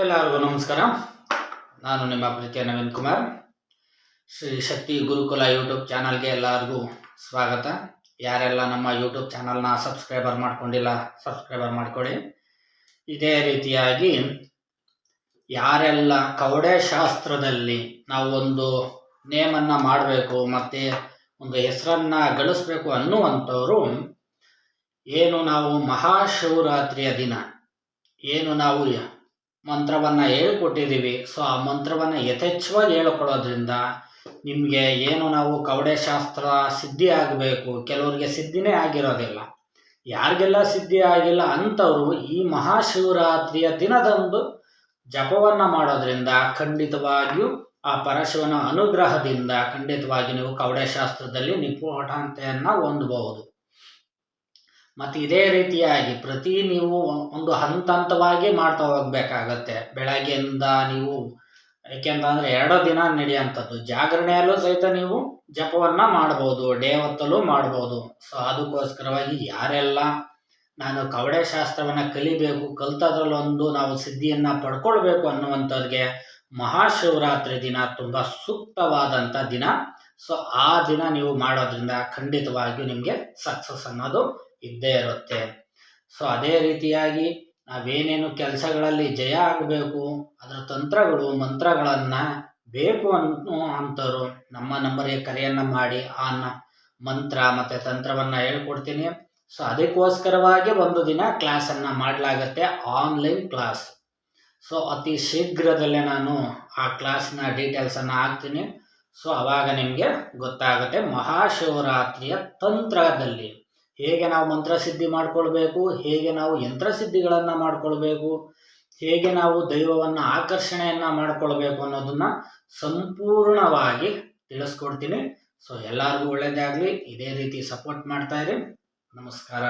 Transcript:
ಎಲ್ಲರಿಗೂ ನಮಸ್ಕಾರ. ನಾನು ನಿಮ್ಮ ಪ್ರೀತಿಯ ನವೀನ್ ಕುಮಾರ್. ಶ್ರೀ ಶಕ್ತಿ ಗುರುಕುಲ ಯೂಟ್ಯೂಬ್ ಚಾನಲ್ಗೆ ಎಲ್ಲರಿಗೂ ಸ್ವಾಗತ. ಯಾರೆಲ್ಲ ನಮ್ಮ ಯೂಟ್ಯೂಬ್ ಚಾನಲ್ನ ಸಬ್ಸ್ಕ್ರೈಬರ್ ಮಾಡ್ಕೊಂಡಿಲ್ಲ, ಸಬ್ಸ್ಕ್ರೈಬರ್ ಮಾಡಿಕೊಡಿ. ಇದೇ ರೀತಿಯಾಗಿ ಯಾರೆಲ್ಲ ಕವಡೆ ಶಾಸ್ತ್ರದಲ್ಲಿ ನಾವು ಒಂದು ನೇಮನ್ನು ಮಾಡಬೇಕು, ಮತ್ತು ಒಂದು ಹೆಸರನ್ನು ಗಳಿಸ್ಬೇಕು ಅನ್ನುವಂಥವರು ಏನು ನಾವು ಮಹಾಶಿವರಾತ್ರಿಯ ದಿನ, ಏನು ನಾವು ಮಂತ್ರವನ್ನು ಹೇಳ್ಕೊಟ್ಟಿದ್ದೀವಿ. ಸೊ ಆ ಮಂತ್ರವನ್ನು ಯಥೇಚ್ಛವಾಗಿ ಹೇಳ್ಕೊಡೋದ್ರಿಂದ ನಿಮಗೆ ಏನು ನಾವು ಕವಡೆ ಶಾಸ್ತ್ರ ಸಿದ್ಧಿ ಆಗಬೇಕು, ಕೆಲವರಿಗೆ ಸಿದ್ಧಿನೇ ಆಗಿರೋದಿಲ್ಲ. ಯಾರಿಗೆಲ್ಲ ಸಿದ್ಧಿ ಆಗಿಲ್ಲ ಅಂಥವರು ಈ ಮಹಾಶಿವರಾತ್ರಿಯ ದಿನದಂದು ಜಪವನ್ನು ಮಾಡೋದ್ರಿಂದ ಖಂಡಿತವಾಗಿಯೂ ಆ ಪರಶಿವನ ಅನುಗ್ರಹದಿಂದ ಖಂಡಿತವಾಗಿ ನೀವು ಕವಡೆ ಶಾಸ್ತ್ರದಲ್ಲಿ ನಿಪುಣತೆಯನ್ನು ಹೊಂದಬಹುದು. ಮತ್ತು ಇದೇ ರೀತಿಯಾಗಿ ಪ್ರತಿ ನೀವು ಒಂದು ಹಂತ ಹಂತವಾಗಿ ಮಾಡ್ತಾ ಹೋಗ್ಬೇಕಾಗತ್ತೆ. ಬೆಳಗ್ಗೆಯಿಂದ ನೀವು, ಏಕೆಂತಂದರೆ ಎರಡು ದಿನ ನಡೆಯುವಂಥದ್ದು ಜಾಗರಣೆಯಲ್ಲೂ ಸಹಿತ ನೀವು ಜಪವನ್ನು ಮಾಡ್ಬೋದು ಡೇ ಹೊತ್ತಲ್ಲೂ ಮಾಡ್ಬೋದು. ಸೊ ಅದಕ್ಕೋಸ್ಕರವಾಗಿ ಯಾರೆಲ್ಲ ನಾನು ಕವಡೆ ಶಾಸ್ತ್ರವನ್ನು ಕಲಿಬೇಕು, ಕಲ್ತದ್ರಲ್ಲೊಂದು ನಾವು ಸಿದ್ಧಿಯನ್ನು ಪಡ್ಕೊಳ್ಬೇಕು ಅನ್ನುವಂಥದ್ಗೆ ಮಹಾಶಿವರಾತ್ರಿ ದಿನ ತುಂಬ ಸೂಕ್ತವಾದಂಥ ದಿನ. ಸೊ ಆ ದಿನ ನೀವು ಮಾಡೋದ್ರಿಂದ ಖಂಡಿತವಾಗಿಯೂ ನಿಮಗೆ ಸಕ್ಸಸ್ ಅನ್ನೋದು ಇದ್ದೇ ಇರುತ್ತೆ. ಸೊ ಅದೇ ರೀತಿಯಾಗಿ ನಾವೇನೇನು ಕೆಲಸಗಳಲ್ಲಿ ಜಯ ಆಗಬೇಕು, ಅದರ ತಂತ್ರಗಳು, ಮಂತ್ರಗಳನ್ನು ಬೇಕು ಅನ್ನೋ ಅಂಥವ್ರು ನಮ್ಮ ನಂಬರ್ಗೆ ಕರೆಯನ್ನು ಮಾಡಿ ಆ ಮಂತ್ರ ಮತ್ತು ತಂತ್ರವನ್ನು ಹೇಳ್ಕೊಡ್ತೀನಿ. ಸೊ ಅದಕ್ಕೋಸ್ಕರವಾಗಿ ಒಂದು ದಿನ ಕ್ಲಾಸನ್ನು ಮಾಡಲಾಗತ್ತೆ, ಆನ್ಲೈನ್ ಕ್ಲಾಸ್. ಸೊ ಅತಿ ಶೀಘ್ರದಲ್ಲೇ ನಾನು ಆ ಕ್ಲಾಸ್ನ ಡೀಟೇಲ್ಸನ್ನು ಹಾಕ್ತೀನಿ. ಸೊ ಅವಾಗ ನಿಮಗೆ ಗೊತ್ತಾಗುತ್ತೆ ಮಹಾಶಿವರಾತ್ರಿಯ ತಂತ್ರದಲ್ಲಿ. ಹೇಗೆ ನಾವು ಮಂತ್ರಸಿದ್ಧಿ ಮಾಡಿಕೊಳ್ಬೇಕು, ಹೇಗೆ ನಾವು ಯಂತ್ರಸಿದ್ಧಿಗಳನ್ನು ಮಾಡಿಕೊಳ್ಬೇಕು, ಹೇಗೆ ನಾವು ದೈವವನ್ನು ಆಕರ್ಷಣೆಯನ್ನು ಮಾಡಿಕೊಳ್ಬೇಕು ಅನ್ನೋದನ್ನ ಸಂಪೂರ್ಣವಾಗಿ ತಿಳಿಸ್ಕೊಡ್ತೀನಿ. ಸೊ ಎಲ್ಲರಿಗೂ ಒಳ್ಳೆಯದಾಗಲಿ ಇದೇ ರೀತಿ ಸಪೋರ್ಟ್ ಮಾಡ್ತಾ ಇರಿ. ನಮಸ್ಕಾರ.